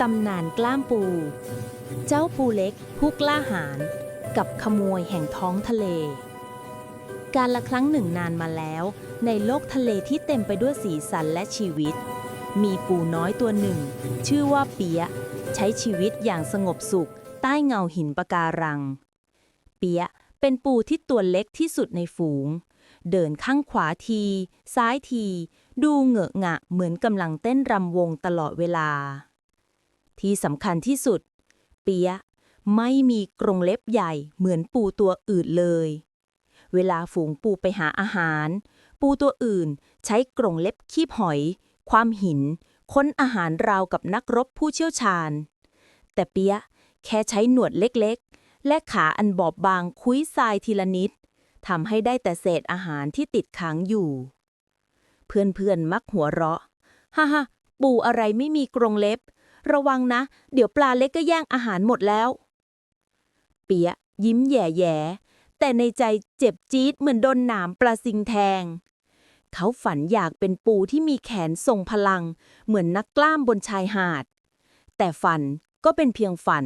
ตำนานกล้ามปู เจ้าปูเล็กผู้กล้าหาญกับขโมยแห่งท้องทะเล การละครั้งหนึ่งนานมาแล้ว ในโลกทะเลที่เต็มไปด้วยสีสันและชีวิต มีปูน้อยตัวหนึ่ง ชื่อว่าเปียะ ใช้ชีวิตอย่างสงบสุข ใต้เงาหินปะการัง เปียะเป็นปูที่ตัวเล็กที่สุดในฝูง เดินข้างขวาที ซ้ายที ดูเหงอะงะเหมือนกำลังเต้นรำวงตลอดเวลา ที่สำคัญที่สุด เปียะไม่มีกรงเล็บใหญ่เหมือนปูตัวอื่นเลย เวลาฝูงปูไปหาอาหาร ปูตัวอื่นใช้กรงเล็บคีบหอย ความหิน ค้นอาหารราวกับนักรบผู้เชี่ยวชาญ แต่เปียะแค่ใช้หนวดเล็กๆ และขาอันบอบบางคุ้ยทรายทีละนิดทำให้ได้แต่เศษอาหารที่ติดค้างอยู่ เพื่อนๆมักหัวเราะ ฮ่าฮ่าปูอะไรไม่มีกรงเล็บ ระวังนะ เดี๋ยวปลาเล็กก็แย่งอาหารหมดแล้ว เปียะยิ้มแย่ๆ แต่ในใจเจ็บจี๊ดเหมือนโดนหนามปลาซิงแทง เขาฝันอยากเป็นปูที่มีแขนทรงพลัง เหมือนนักกล้ามบนชายหาด แต่ฝันก็เป็นเพียงฝัน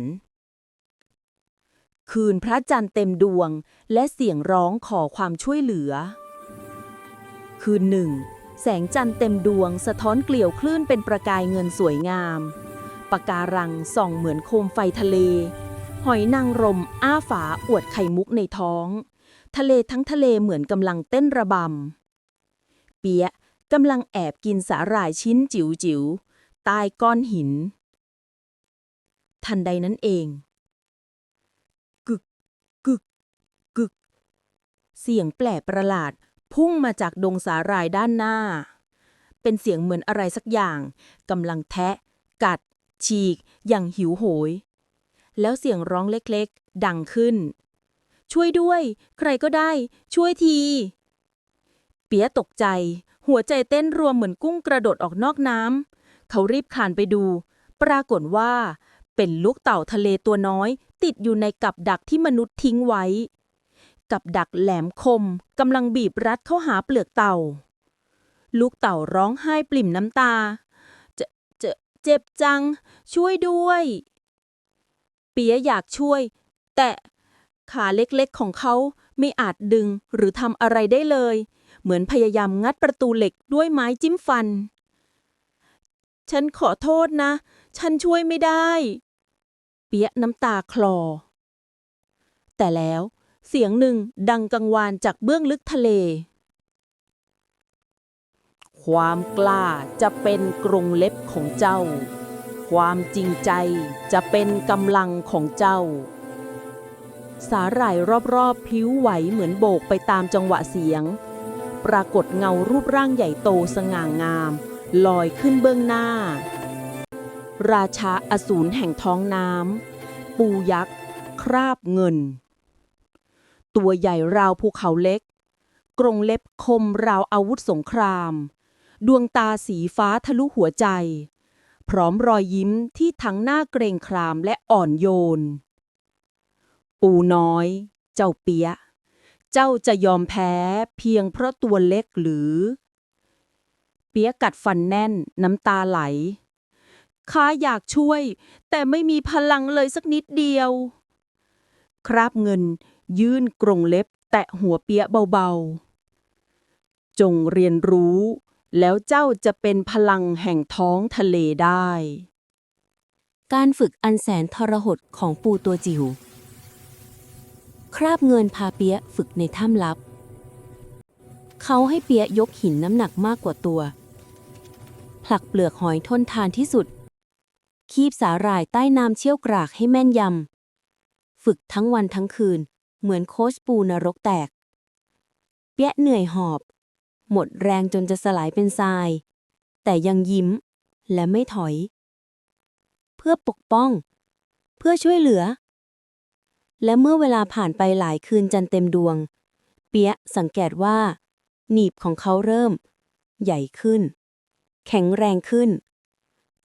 คืนพระจันทร์เต็มดวงและเสียงร้องขอความช่วยเหลือ คืนหนึ่งแสงจันทร์เต็มดวงสะท้อนเกลี่ยวคลื่นเป็นประกายเงินสวยงาม ปะการังส่องเหมือนโคมไฟทะเล หอยนางรมอ้าฝาอวดไข่มุกในท้อง ทะเลทั้งทะเลเหมือนกำลังเต้นระบำ เปียะกำลังแอบกินสาหร่ายชิ้นจิ๋วจิ๋วๆใต้ก้อนหิน ทันใดนั้นเอง กึก กึก กึก เสียงแปลกประหลาดพุ่งมาจากดงสาหร่ายด้านหน้า เป็นเสียงเหมือนอะไรสักอย่างกำลังแทะ กัด ฉีก อย่างหิวโหย แล้วเสียงร้องเล็กๆ ดังขึ้น ช่วยด้วย ใครก็ได้ ช่วยที เปียตกใจ หัวใจเต้นรวมเหมือนกุ้งกระโดดออกนอกน้ำ เขารีบคลานไปดู ปรากฏว่า เป็นลูกเต่าทะเลตัวน้อย ติดอยู่ในกับดักที่มนุษย์ทิ้งไว้ กับดักแหลมคมกำลังบีบรัดเข้าหาเปลือกเต่าลูกเต่าร้องไห้ปริ่มน้ำตา เจ็บจัง ช่วยด้วย เปียอยากช่วย แต่ขาเล็กๆของเขาไม่อาจดึงหรือทำอะไรได้เลย เหมือนพยายามงัดประตูเหล็กด้วยไม้จิ้มฟัน ฉันขอโทษนะ ฉันช่วยไม่ได้ เปียน้ำตาคลอ แต่แล้วเสียงหนึ่งดังกังวานจากเบื้องลึกทะเล ความกล้าจะเป็นกรงเล็บของเจ้า ความจริงใจจะเป็นกำลังของเจ้า สาหร่ายรอบๆผิวไหวเหมือนโบกไปตามจังหวะเสียง ปรากฏเงารูปร่างใหญ่โตสง่างาม ลอยขึ้นเบื้องหน้า ราชาอสูรแห่งท้องน้ำปูยักษ์ คราบเงิน ตัวใหญ่ราวภูเขาเล็กกรงเล็บคมราวอาวุธสงคราม ดวงตาสีฟ้าทะลุหัวใจ พร้อมรอยยิ้มที่ทั้งหน้าเกรงครามและอ่อนโยน ปูน้อย เจ้าเปียะ เจ้าจะยอมแพ้เพียงเพราะตัวเล็กหรือ เปียะกัดฟันแน่นน้ำตาไหลข้าอยากช่วย แต่ไม่มีพลังเลยสักนิดเดียว คราบเงิน ยื่นกรงเล็บ แตะหัวเปียะเบาๆ จงเรียนรู้ แล้วเจ้าจะเป็นพลังแห่งท้องทะเลได้ การฝึกอันแสนทรหดของปูตัวจิ๋วคราบเงินพาเปียะฝึกในถ้ำลับ เขาให้เปียะยกหินน้ำหนักมากกว่าตัว ผลักเปลือกหอยทนทานที่สุด คีบสาหร่ายใต้น้ำเชี่ยวกรากให้แม่นยำ ฝึกทั้งวันทั้งคืน เหมือนโค้ชปูนรกแตก เปียะเหนื่อยหอบ หมดแรงจนจะสลายเป็นทราย แต่ยังยิ้มและไม่ถอย เพื่อปกป้อง เพื่อช่วยเหลือ และเมื่อเวลาผ่านไปหลายคืนจันเต็มดวง เปียะสังเกตว่า หนีบของเขาเริ่ม ใหญ่ขึ้น แข็งแรงขึ้น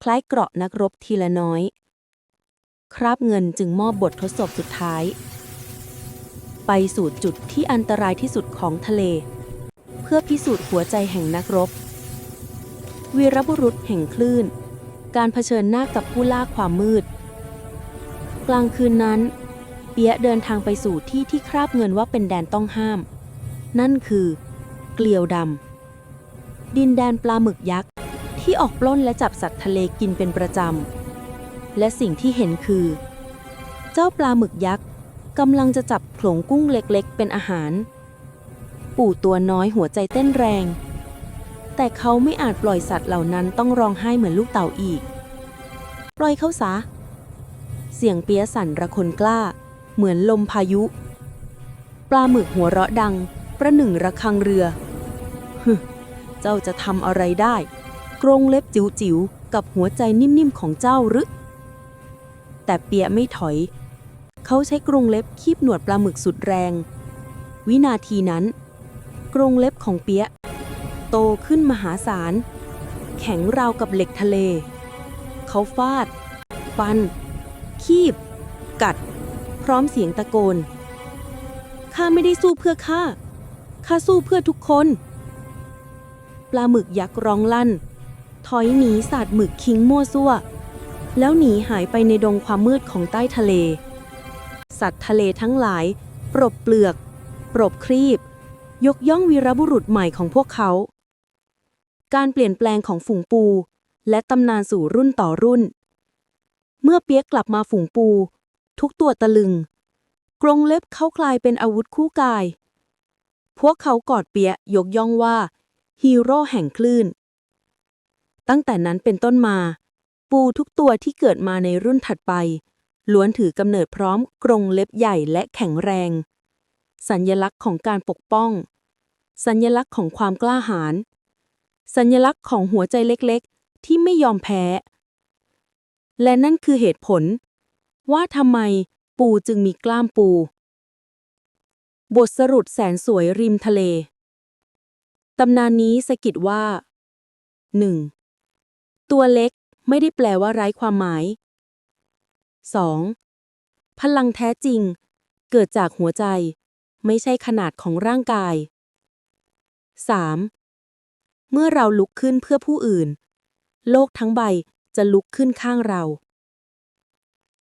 คล้ายเกราะนักรบทีละน้อย คราบเงินจึงมอบบททดสอบสุดท้าย ไปสู่จุดที่อันตรายที่สุดของทะเล เพื่อพิสูจน์หัวใจแห่งนักรบ วีรบุรุษแห่งคลื่น การเผชิญหน้ากับผู้ล่าความมืด กลางคืนนั้น เปียะเดินทางไปสู่ที่ที่คราบเงินว่าเป็นแดนต้องห้าม นั่นคือ เกลียวดำ ดินแดนปลาหมึกยักษ์ ที่ออกปล้นและจับสัตว์ทะเลกินเป็นประจำ และสิ่งที่เห็นคือ เจ้าปลาหมึกยักษ์กำลังจะจับโขลงกุ้งเล็กๆ เป็นอาหาร ปู่ตัวน้อยหัวใจเต้นแรง แต่เขาไม่อาจปล่อยสัตว์เหล่านั้นต้องร้องไห้เหมือนลูกเต่าอีก ปล่อยเขาซะ เสียงเปียสั่นระคนกล้า เหมือนลมพายุ ปลาหมึกหัวเราะดัง ประหนึ่งระฆังเรือฮึเจ้าจะทำอะไรได้ กรงเล็บจิ๋วๆ กับหัวใจนิ่มๆ ของเจ้าหรือ แต่เปียไม่ถอย เขาใช้กรงเล็บคีบหนวดปลาหมึกสุดแรงวินาทีนั้น กรงเล็บของเปี๊ยะ โตขึ้นมหาศาล แข็งราวกับเหล็กทะเล เขาฟาด ฟัน คีบ กัด พร้อมเสียงตะโกน ข้าไม่ได้สู้เพื่อข้า ข้าสู้เพื่อทุกคน ปลาหมึกยักษ์ร้องลั่น ถอยหนีสาดหมึกคิงมั่วซั่ว แล้วหนีหายไปในดงความมืดของใต้ทะเล สัตว์ทะเลทั้งหลาย ปรบเปลือก ปรบครีบ ยกย่องวีรบุรุษใหม่ของพวกเขา การเปลี่ยนแปลงของฝูงปู และตำนานสู่รุ่นต่อรุ่น เมื่อเปียกกลับมาฝูงปู ทุกตัวตะลึง กรงเล็บเขากลายเป็นอาวุธคู่กาย พวกเขากอดเปียกยกย่องว่า ฮีโร่แห่งคลื่น ตั้งแต่นั้นเป็นต้นมา ปูทุกตัวที่เกิดมาในรุ่นถัดไปล้วนถือกำเนิดพร้อมกรงเล็บใหญ่และแข็งแรง สัญลักษณ์ของการปกป้อง สัญลักษณ์ของความกล้าหาญสัญลักษณ์ของหัวใจเล็กๆ ที่ไม่ยอมแพ้ และนั่นคือเหตุผล ว่าทำไมปูจึงมีกล้ามปู บทสรุปแสนสวยริมทะเล ตำนานนี้สะกิดว่า 1. ตัวเล็กไม่ได้แปลว่าไร้ความหมาย 2. พลังแท้จริง เกิดจากหัวใจ ไม่ใช่ขนาดของร่างกาย 3. เมื่อเราลุกขึ้นเพื่อผู้อื่น โลกทั้งใบจะลุกขึ้นข้างเรา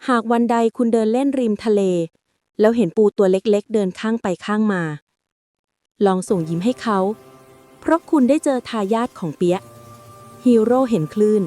หากวันใดคุณเดินเล่นริมทะเล แล้วเห็นปูตัวเล็กๆ เดินข้างไปข้างมา ลองส่งยิ้มให้เขา เพราะคุณได้เจอทายาทของเปียะฮีโร่เห็นคลื่น